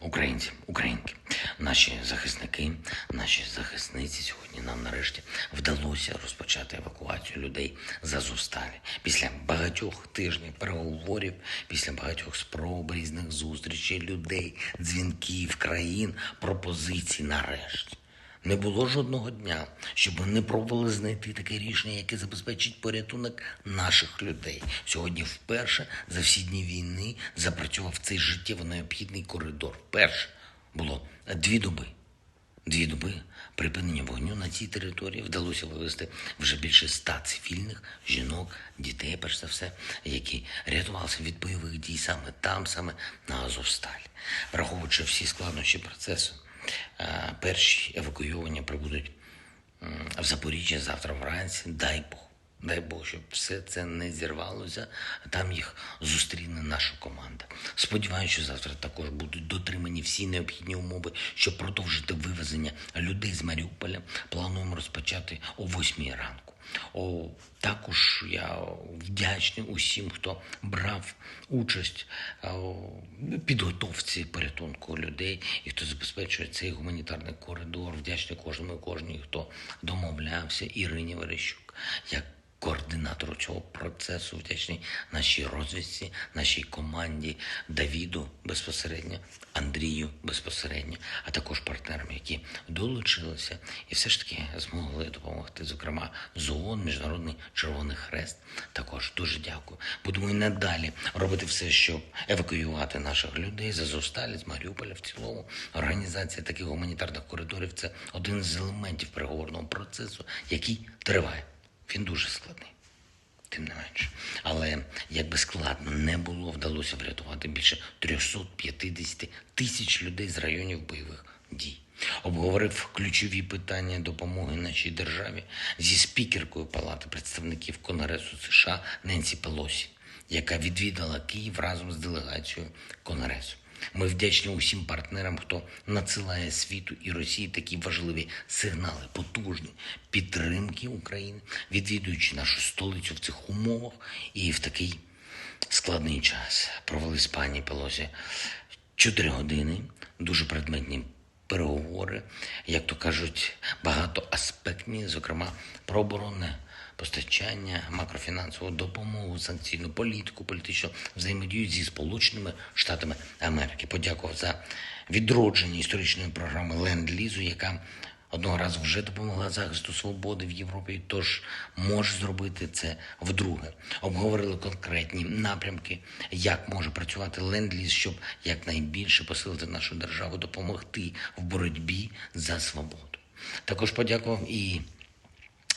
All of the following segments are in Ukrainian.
Українці, українки, наші захисники, наші захисниці сьогодні нам нарешті вдалося розпочати евакуацію людей з Азовсталі. Після багатьох тижнів переговорів, після багатьох спроб різних зустрічей людей, дзвінків, країн, пропозицій нарешті. Не було жодного дня, щоб ми не пробували знайти таке рішення, яке забезпечить порятунок наших людей. Сьогодні вперше за всі дні війни запрацював цей життєво необхідний коридор. Вперше було дві доби. Дві доби припинення вогню на цій території вдалося вивезти вже більше ста цивільних жінок, дітей, перш за все, які рятувалися від бойових дій саме там, саме на Азовсталі. Враховуючи всі складнощі процесу, перші евакуйовані прибудуть в Запоріжжя завтра вранці. Дай Бог. Дай Бог, щоб все це не зірвалося, там їх зустріне наша команда. Сподіваюся, що завтра також будуть дотримані всі необхідні умови, щоб продовжити вивезення людей з Маріуполя. Плануємо розпочати о 8 ранку. О, також я вдячний усім, хто брав участь а, у підготовці порятунку людей і хто забезпечує цей гуманітарний коридор. Вдячний кожному і кожній, хто домовлявся. Ірині Верещук. як координатору цього процесу, вдячний нашій розвідці, нашій команді, Давіду безпосередньо, Андрію безпосередньо, а також партнерам, які долучилися і все ж таки змогли допомогти. Зокрема, ЗООН, Міжнародний Червоний Хрест. Також дуже дякую. Будемо і надалі робити все, щоб евакуювати наших людей з Азовсталі, з Маріуполя в цілому. Організація таких гуманітарних коридорів це один з елементів переговорного процесу, який триває. Він дуже складний, тим не менше. Але як би складно не було, вдалося врятувати більше 350 тисяч людей з районів бойових дій. Обговорив ключові питання допомоги нашій державі зі спікеркою Палати представників Конгресу США Ненсі Пелосі, яка відвідала Київ разом з делегацією Конгресу. Ми вдячні усім партнерам, хто надсилає світу і Росії такі важливі сигнали, потужні підтримки України, відвідуючи нашу столицю в цих умовах і в такий складний час. Провели з пані Пелосі чотири години, дуже предметні переговори, як то кажуть, багатоаспектні, зокрема про оборонне постачання, макрофінансову допомогу, санкційну політику, політичну взаємодію зі Сполученими Штатами Америки. Подякував за відродження історичної програми Ленд-Лізу, яка одного разу вже допомогла захисту свободи в Європі, тож може зробити це вдруге. Обговорили конкретні напрямки, як може працювати ленд-ліз, щоб якнайбільше посилити нашу державу, допомогти в боротьбі за свободу. Також подякував і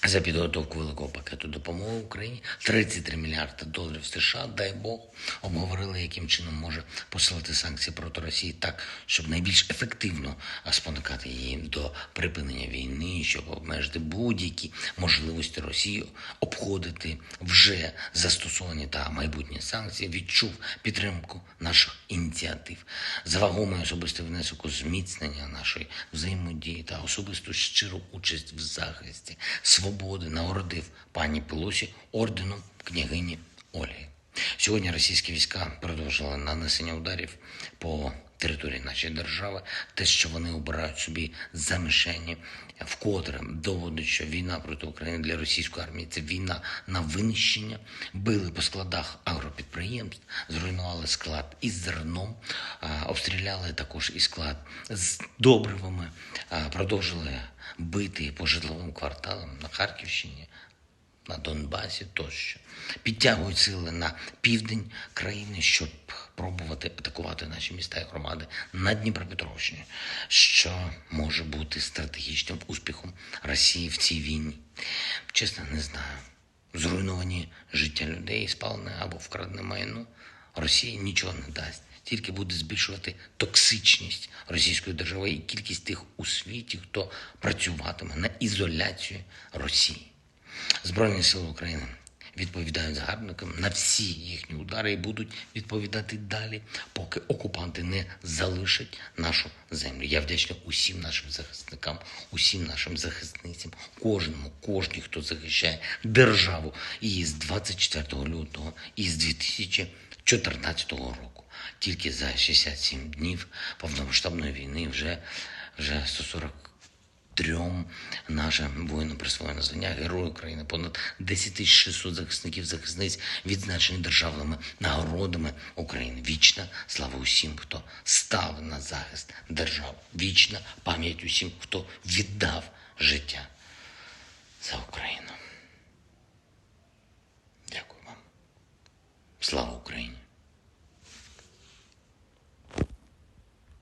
за підготовку великого пакету допомоги Україні 33 мільярди доларів США. Дай Бог обговорили, яким чином може посилити санкції проти Росії так, щоб найбільш ефективно спонукати її до припинення війни, щоб обмежити будь-які можливості Росії обходити вже застосовані та майбутні санкції. Відчув підтримку наших ініціатив, за вагомий особистий внесок у зміцнення нашої взаємодії та особисту щиру участь в захисті свободи нагородив пані Пелосі орденом княгині Ольги. Сьогодні російські війська продовжили нанесення ударів по території нашої держави. Те, що вони обирають собі за мішені, вкотре доводить, що війна проти України для російської армії це війна на винищення. Били по складах агропідприємств, зруйнували склад із зерном, обстріляли також і склад з добривами, продовжили бити по житловим кварталам на Харківщині на Донбасі тощо. Підтягують сили на південь країни, щоб пробувати атакувати наші міста і громади на Дніпропетровщині, що може бути стратегічним успіхом Росії в цій війні. Чесно, не знаю. Зруйновані життя людей, спалене або вкрадене майно. Росії нічого не дасть. Тільки буде збільшувати токсичність російської держави і кількість тих у світі, хто працюватиме на ізоляцію Росії. Збройні сили України відповідають загарбникам на всі їхні удари і будуть відповідати далі, поки окупанти не залишать нашу землю. Я вдячний усім нашим захисникам, усім нашим захисницям, кожному, кожній, хто захищає державу і з 24 лютого, і з 2014 року. тільки за 67 днів повномасштабної війни вже, вже 140 трьом нашим воїнам присвоєно звання Герой України. Понад 10 600 захисників захисниць відзначені державними нагородами України. Вічна слава усім, хто став на захист держави. Вічна пам'ять усім, хто віддав життя